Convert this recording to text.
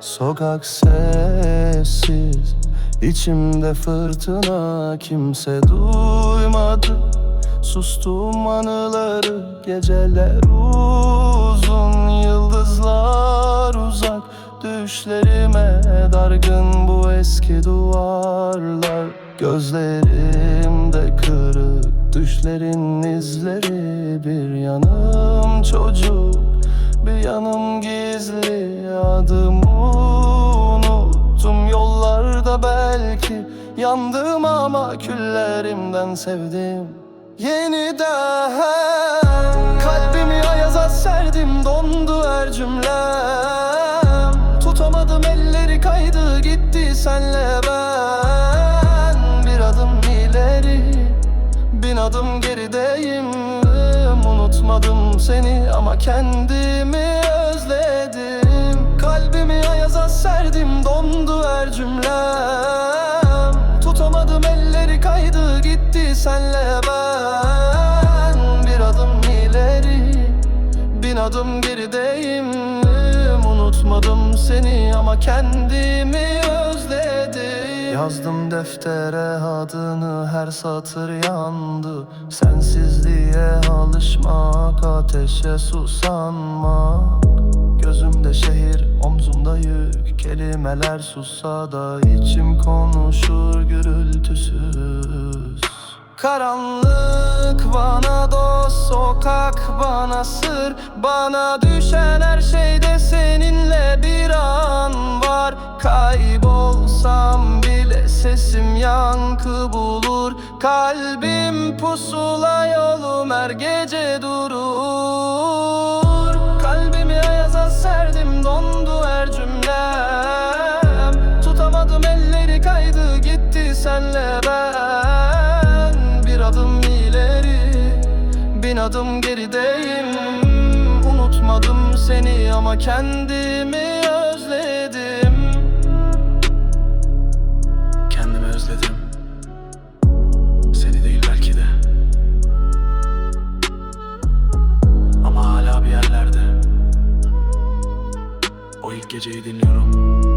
Sokak sessiz içimde fırtına kimse duymadı. Sustum anıları geceler uzun Yıldızlar uzak. Düşlerime dargın bu eski duvarlar. Gözlerimde kırık düşlerin izleri. Bir yanım çocuk bir yanım gizli adımı unuttum yollarda belki. Yandım ama küllerimden sevdim. Yeniden Kalbimi ayaza serdim dondu her cümlem. Tutamadım elleri kaydı gitti senle ben. Bir adım ileri Bin adım gerideyim. Unutmadım seni ama kendimi özledim senle ben. Bir adım ileri bin adım gerideyim. Unutmadım seni ama kendimi özledim. Yazdım deftere adını her satır yandı. Sensizliğe alışmak ateşe susanmak Gözümde şehir omzumda yük. Kelimeler sussa da içim konuşur gürültüsüz Karanlık bana dost, sokak bana sır. Bana düşen her şeyde seninle bir an var. Kaybolsam bile sesim yankı bulur. Kalbim pusula yolum her gece durur. Kalbimi ayaza serdim dondu her cümlem. Tutamadım elleri kaydı gitti senle ben bin adım gerideyim. Unutmadım seni ama kendimi özledim. Kendimi özledim. Seni değil belki de. Ama hala bir yerlerde. O ilk geceyi dinliyorum